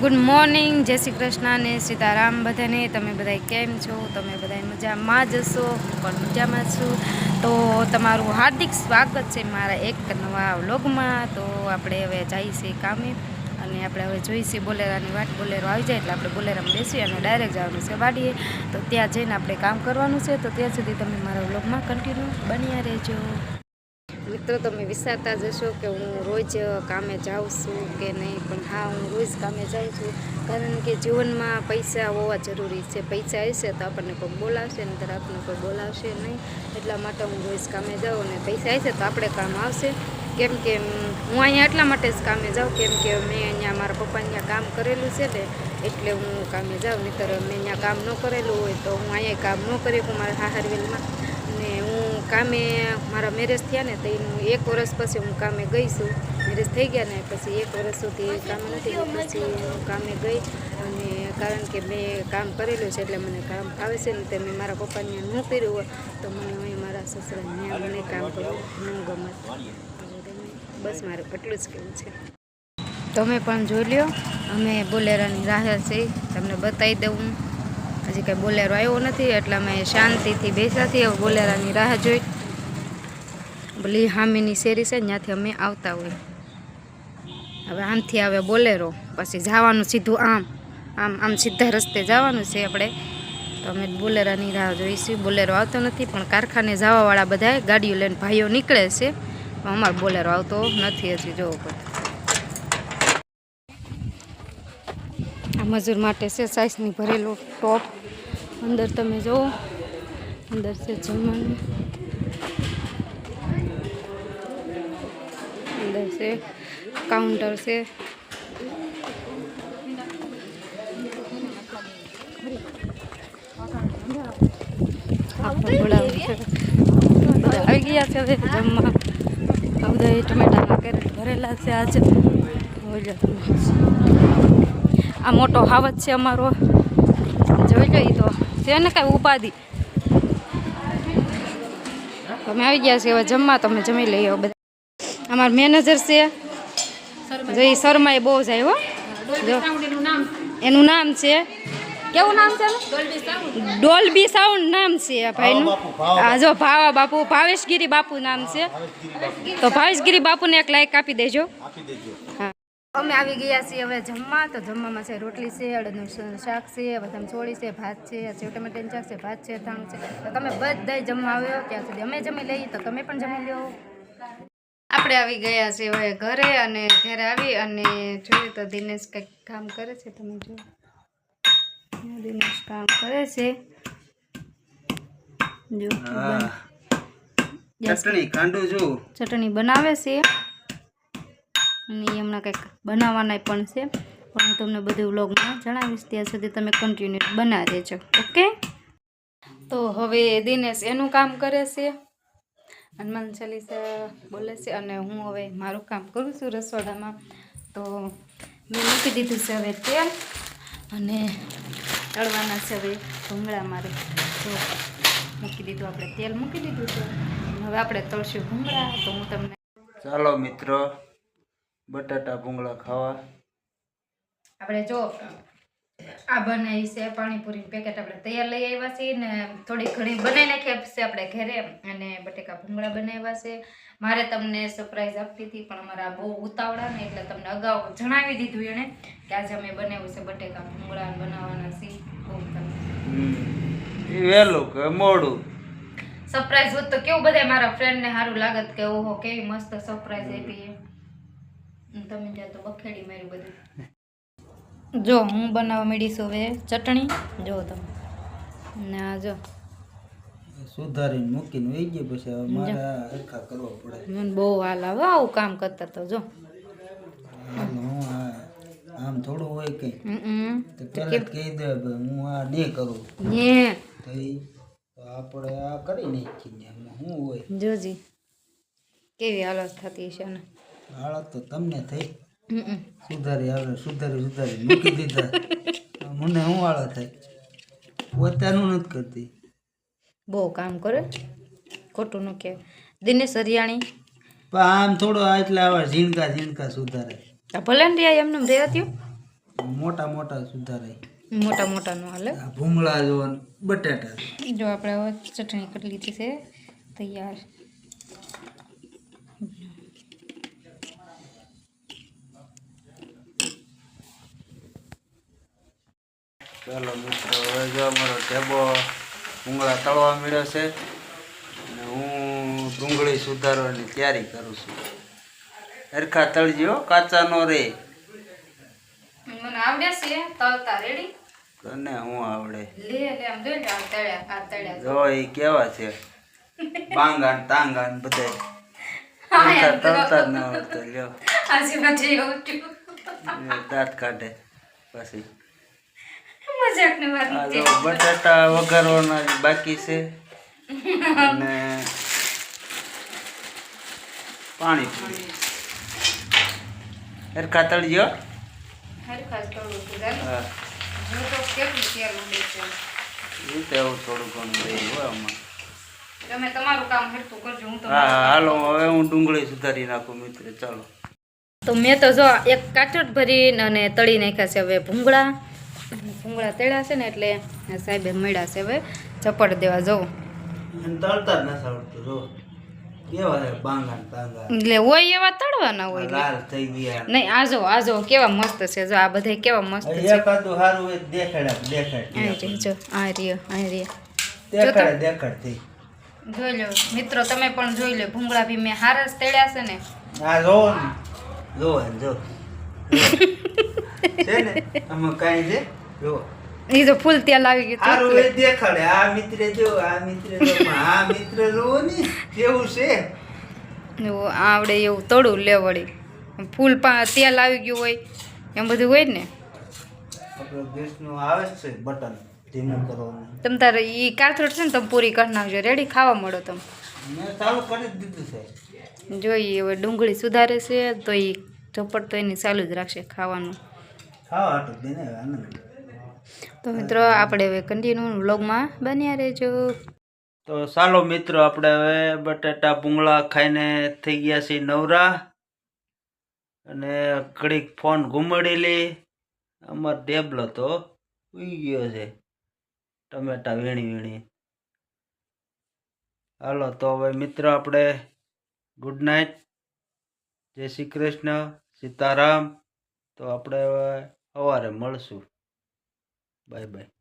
Good morning, જય શ્રી કૃષ્ણ અને સીતારામ બધાને. તમે બધા કેમ છો? તમે બધા મજામાં જ હશો? હું પણ મજામાં છું. તો તમારું હાર્દિક સ્વાગત છે મારા એક નવા વ્લોગમાં. તો આપણે હવે છીએ કામે અને આપણે હવે જોઈશું બોલેરાની વાટ બોલેરો આવી જાય એટલે આપણે બોલેરામાં બેસી અને ડાયરેક્ટ જવાનું છે વાડીએ. તો ત્યાં જઈને આપણે કામ કરવાનું છે. તો ત્યાં સુધી તમે મારા વ્લોગમાં કન્ટિન્યુ બન્યા રહેજો. મિત્રો, તમે વિચારતા જશો કે હું રોજ કામે જાઉં છું કે નહીં, પણ હા, હું રોજ કામે જાઉં છું. કારણ કે જીવનમાં પૈસા હોવા જરૂરી છે. પૈસા હશે તો આપણને કોઈ બોલાવશે ને ત્યારે આપણને કોઈ બોલાવશે નહીં. એટલા માટે હું રોજ કામે જાઉં અને પૈસા હશે તો આપણે કામ આવશે. કેમ કે હું અહીંયા એટલા માટે જ કામે જાઉં, કેમ કે મેં અહીંયા મારા પપ્પા અહીંયા કામ કરેલું છે ને, એટલે હું કામે જાઉં. નહીંતર મેં અહીંયા કામ ન કરેલું હોય તો હું અહીંયા કામ ન કરી મારા હાહરવેલમાં. કામે મારા મેરેજ થયા ને તો એનું એક વર્ષ પછી હું કામે ગઈ છું. મેરેજ થઈ ગયા ને પછી એક વર્ષ સુધી કામ નથી પછી હું કામે ગઈ અને કારણ કે મેં કામ કરેલું છે એટલે મને કામ ફાવે છે ને તે મેં મારા પપ્પાને ન કર્યું હોય તો મને અહીં મારા સસરા ત્યાં મને કામ કરવું ન ગમે. બસ મારે એટલું જ કહેવું છે. તમે પણ જોઈ લ્યો. અમે બોલેરાની રાહ છે. તમને બતાવી દઉં. હજી કંઈ બોલેરો આવ્યો નથી, એટલે અમે શાંતિથી બેસાથી બોલેરાની રાહ જોઈ. ભલી હામીની શેરી છે ત્યાંથી અમે આવતા હોય. હવે આમથી આવે બોલેરો, પછી જવાનું સીધું આમ. આમ આમ સીધા રસ્તે જવાનું છે આપણે. તો અમે બોલેરાની રાહ જોઈશું. બોલેરો આવતો નથી, પણ કારખાને જવાવાળા બધા ગાડીઓ લઈને ભાઈઓ નીકળે છે. પણ અમારો બોલેરો આવતો નથી હજી, જોવો પડે આ મજૂર માટે છે સાઈઝની ભરેલો ટોપ. અંદર તમે જુઓ. અંદર છે જમવાનું અંદર છે કાઉન્ટર છે. આવી ગયા છે હવે જમવા. આ બધા ટમેટાના કેરેટ ભરેલા છે આજે. આ મોટો હાવત છે અમારો. જોઈ લઈ તો. છે ને કાંઈ ઉપાધિ. તમે આવી ગયા છે હવે જમવા તમે જમી લઈએ બધા. અમારા મેનેજર છે. જો એ શર્મા એ બહુ જાય હો એનું નામ છે. કેવું નામ છે ડોલબી સાઉન્ડ નામ છે આ ભાઈનું. હા જો ભાવા બાપુ ભાવેશગીરી બાપુ નામ છે. તો ભાવેશગીરી બાપુને એક લાઈક આપી દેજો. હા અમે આવી ગયા છીએ હવે જમવા. તો જમવામાં છે રોટલી છે અડદનું શાક છે બદામ ચોળી છે ભાત છે સેવ ટમેટાનું શાક છે ભાત છે અથાણું છે. તો તમે બધાય જમવા આવ્યો ત્યાં સુધી અમે જમી લઈએ તો તમે પણ જમી લો આપણે આવી ગયા છીએ હવે ઘરે અને ઘરે આવી અને જોઈએ તો દિનેશ કંઈક કામ કરે છે તમે જો દિનેશ કામ કરે છે. જો ચટણી કાંડું જો. ચટણી બનાવે છે. અને હમણાં કંઈક બનાવવાના પણ છે. પણ હું તમને બધું વ્લોગમાં જણાવીશ. ત્યાં સુધી તમે કન્ટિન્યુ બનાવી દેજો. ઓકે? તો હવે દિનેશ એનું કામ કરે છે. હનુમાન ચાલીસા બોલે છે અને હું હવે મારું કામ કરું છું રસોડામાં. તો મેં મૂકી દીધું છે હવે તેલ અને તળવાના છે હવે ભૂંગળા મારે. તો મૂકી દીધું, આપણે તેલ મૂકી દીધું છે. હવે આપણે તળશું ભૂંગળા. તો હું તમને ચાલો મિત્રો બટાટા ભૂંગળા ખાવા. આપણે જો આ બનાવી છે પાણીપુરી પેકેટ આપણે તૈયાર લઈ આવ્યા છીએ ને થોડી ઘણી બનાવી નાખી છે આપણે ઘરે. અને બટેકા ભૂંગળા બનાવ્યા છે. મારે તમને સરપ્રાઈઝ આપતી હતી પણ અમારા બહુ ઉતાવળા ને એટલે તમને અગાઉ જણાવી દીધું એણે કે આજે અમે બનાવ્યું છે બટેકા ભૂંગળા બનાવવાના છીએ. બહુ તમને વહેલું કે મોડું. સરપ્રાઈઝ હોત તો કેવું બધા મારા ફ્રેન્ડને સારું લાગત કે ઓહો કેવી મસ્ત સરપ્રાઈઝ આપી એમ. તમે ત્યાં તો બખેડી મારી બધું. જો હું બનાવવા માંડીશ હવે ચટણી. જો તમે. ને આ જો. સુધારીને મૂકીને વહી ગયો પછી હવે મારે હરખા કરવો પડે. મને બહુ હાલ આવે આવું કામ કરતા તો જો. હું આ આમ થોડું હોય કઈ. તો પેલા કહી દે ભાઈ હું આ નહીં કરું. ને. તો આપણે આ કરી નાખીને હું શું હોય. જોજી. કેવી હાલત થતી છે ને. હાલત તો તમને થઈ. સુધારી આવે સુધારી સુધારી. મૂકી દીધા. મને હું વાળો થાય? પોતાનું નથી કરતી. બહુ કામ કરે. ખોટું ન કે દિનેશ હરિયાણી. પણ આમ થોડો એટલે આવા ઝીણકા ઝીણકા સુધારે. આ ભલે ને રહ્યા એમને રહેવા થયું? મોટા મોટા સુધારાય. મોટા મોટા નો હાલે. ભૂમળા ભૂંગળા જો બટાટા. જો આપણે ચટણી કરી લીધી છે. તૈયાર. ચાલો મિત્રો હવે જો અમારો ઢેબો ડુંગળા તળવા મળ્યો છે અને હું ડુંગળી સુધારવાની તૈયારી કરું છું. હરખા તળજો કાચા નો રે. મને આવડે છે તળતા રેડી? તને હું આવડે? લે લે આમ જોઈ લે તળ્યા આ તળ્યા જો એ કેવા છે? બાંગા ને તાંગા બધે તળતા ન આવડતો લ્યો. આજે. એ દાંત કાઢે પછી. મજાકની વાત બટાટા વઘારવાના બાકી છે. અને પાણી પૂરી હરખા તળજો હરખા જ તળું થોડું ઘણું હોય આમાં. તમે તમારું કામ હરખું કરજો હું તો હા હાલો હવે હું ડુંગળી સુધારી નાખું મિત્ર ચાલો. તો મેં તો જો એક કાચોટ ભરીને અને તળી નાખ્યા છે હવે ભૂંગળા. ભૂંગળા તળ્યા છે ને એટલે સાહેબે મળ્યા છે હવે ચપડ દેવા જવું તળતા જ નથી આવડતું જો. કેવા છે બાંગા ને તાંગા? એટલે હોય એવા તળવાના હોય નહીં આ જો આ જો કેવા મસ્ત છે જો આ બધા કેવા મસ્ત છે. જો આ રહ્યો આ રહ્યો. જોઈ લો મિત્રો તમે પણ જોઈ લો ભૂંગળા ભી મેં હારા જ તળ્યા છે ને જો. છે ને? આમાં કાંઈ છે? જો. એ તો ફૂલ તેલ આવી ગયું. સારું એ દેખાડે. આ મિત્ર જો આ મિત્ર જો. આ મિત્ર જોવો ને કેવું છે? આવડે એવું તળું લે વળી. ફૂલ પા તેલ આવી ગયું હોય એમ બધું હોય ને? ગેસનું આવે છે બટન ધીમું કરવાનું. તમ તારે એ કાથરોટ છે ને તમે પૂરી કરી નાખજો. રેડી ખાવા મળો તમે. મેં ચાલુ કરી દીધું છે. જોઈએ હવે ડુંગળી સુધારે છે તો એ ઝપટ તો એની ચાલુ જ રાખશે ખાવાનું. તો મિત્રો આપણે હવે કન્ટિન્યુ વ્લોગમાં બન્યા રહેજો. તો ચાલો મિત્રો આપણે હવે બટાટા ભૂંગળા ખાઈને થઈ ગયા છીએ નવરા. અને ઘડીક ફોન ઘૂમડેલી લી અમાર ટેબલો તો ઉઈ ગયો છે. ટમેટા વીણી વીણી. હાલો તો હવે મિત્રો આપણે ગુડ નાઇટ જય શ્રી કૃષ્ણ. સીતારામ. તો આપણે સવારે મળશું. Bye bye.